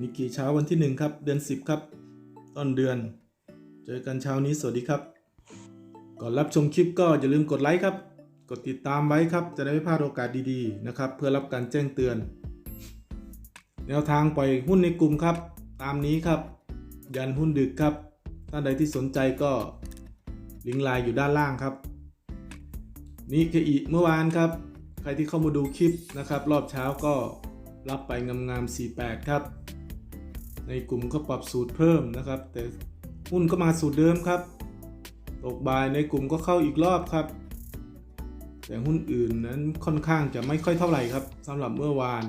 นิกกี้เช้าวันที่หนึ่งครับ เดือน 10 ครับ ต้นเดือน เจอกันเช้านี้สวัสดีครับ ก่อนรับชมคลิปก็อย่าลืมกดไลค์ครับ กดติดตามไว้ครับ จะได้ไม่พลาดโอกาสดีๆนะครับ เพื่อรับการแจ้งเตือน แนวทางปล่อยหุ้นในกลุ่มครับ ตามนี้ครับ ยันหุ้นดึกครับ ท่านใดที่สนใจก็ลิงก์ไลน์อยู่ด้านล่างครับนี่คืออีกเมื่อวานครับ ใครที่เข้ามาดูคลิปนะครับ รอบเช้าก็รับไปงามๆ48 ครับ ในกลุ่มก็ปรับสูตรเพิ่มนะครับ แต่หุ้นก็มาสูตรเดิมครับตกบ่ายในกลุ่มก็เข้าอีกรอบครับ แต่หุ้นอื่นนั้นค่อนข้างจะไม่ค่อยเท่าไหร่ครับสำหรับเมื่อวาน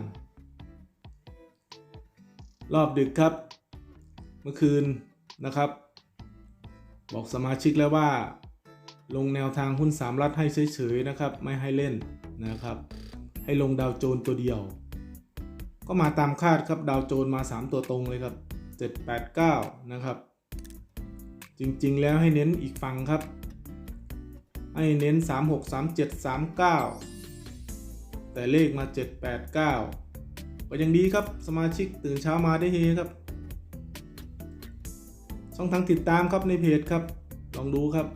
รอบดึกครับ เมื่อคืนนะครับ บอกสมาชิกแล้วว่า ลงแนวทางหุ้น3รัฐให้เฉยๆนะครับ ไม่ให้เล่นนะครับ ให้ลงดาวโจนตัวเดียว ก็มาตามคาดครับดาวโจนมา 3 ตัวตรงเลยครับ 789 นะครับ จริงๆแล้วให้เน้นอีกฝั่งครับ ให้เน้น 36 37 39 แต่เลขมา 789 ก็ยังดีครับสมาชิกตื่นเช้ามาได้เฮครับ ช่องทางติดตามครับในเพจครับ ลองดูครับ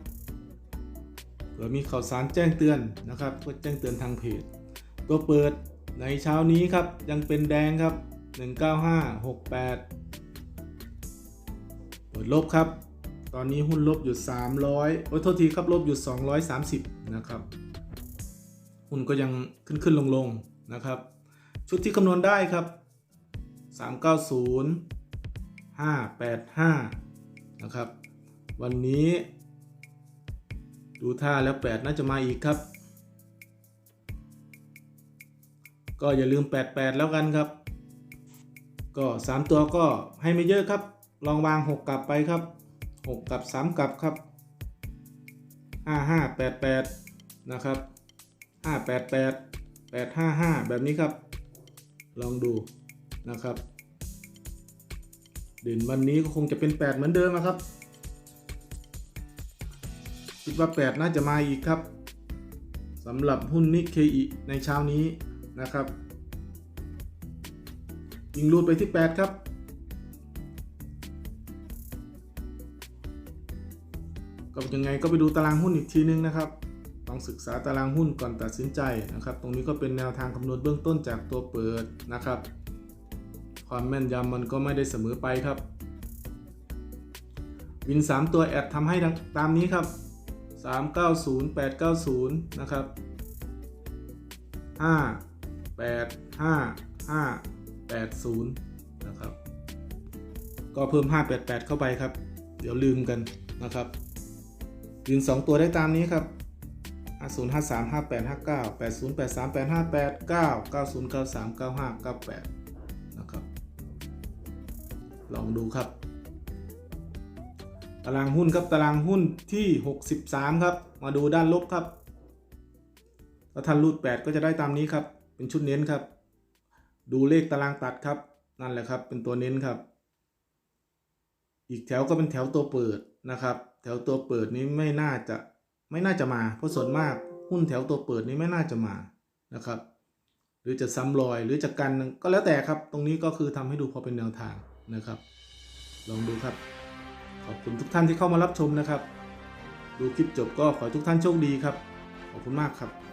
เผื่อมีข่าวสารแจ้งเตือนนะครับ ก็แจ้งเตือนทางเพจ ตัวเปิด ในเช้านี้ครับยังเป็นแดงครับ 19568 เปิดลบครับ ตอนนี้หุ้นลบอยู่ 300 โอ้ยโทษทีครับลบอยู่ 230 นะครับ หุ้นก็ยังขึ้นขึ้นลงลงนะครับ ชุดที่คำนวณได้ครับ 390 585 นะครับ วันนี้ ดูท่าแล้ว 8 น่าจะมาอีกครับ ก็อย่าลืม 88 แล้วกันครับ ก็ 3 ตัวก็ให้ไม่เยอะครับ ลองวาง 6 กลับไปครับ 6 กับ 3 กลับครับ 5588 นะครับ 588 855 แบบนี้ครับ ลองดูนะครับ เด่นวันนี้ก็คงจะเป็น 8 เหมือนเดิมนะครับ คิดว่า 8 น่าจะมาอีกครับสำหรับหุ้นนิเคอิในเช้านี้ นะครับ ยิงรูดไปที่ 8 ครับ ก็ยังไงก็ไปดูตารางหุ้นอีกทีนึงนะครับต้องศึกษาตารางหุ้นก่อนตัดสินใจนะครับ ตรงนี้ก็เป็นแนวทางคำนวณเบื้องต้นจากตัวเปิดนะครับ ความแม่นยำมันก็ไม่ได้เสมอไปครับ วิน 3 ตัวแอดทำให้ตามนี้ครับ 390 890 นะครับ5 8 5 5 80นะครับ ก็เพิ่ม 588 เข้าไปครับ เดี๋ยวลืมกันนะครับยืน2 ตัวได้ตามนี้ครับ50 53 58 59 80 83 85 89 90 93 95 98นะครับ ลองดูครับ ตารางหุ้นครับตารางหุ้นที่ 63 ครับ มาดูด้านลบครับถ้าท่านรูด8ก็จะได้ตามนี้ครับ เป็นชุดเน้นครับ ดูเลขตารางตัดครับ นั่นแหละครับ เป็นตัวเน้นครับ อีกแถวก็เป็นแถวตัวเปิดนะครับ แถวตัวเปิดนี้ไม่น่าจะไม่น่าจะมาเพราะส่วนมากหุ้นแถวตัวเปิดนี้ไม่น่าจะมานะครับ หรือจะซ้ำรอยหรือจะกันก็แล้วแต่ครับ ตรงนี้ก็คือทำให้ดูพอเป็นแนวทางนะครับ ลองดูครับ ขอบคุณทุกท่านที่เข้ามารับชมนะครับ ดูคลิปจบก็ขอให้ทุกท่านโชคดีครับ ขอบคุณมากครับ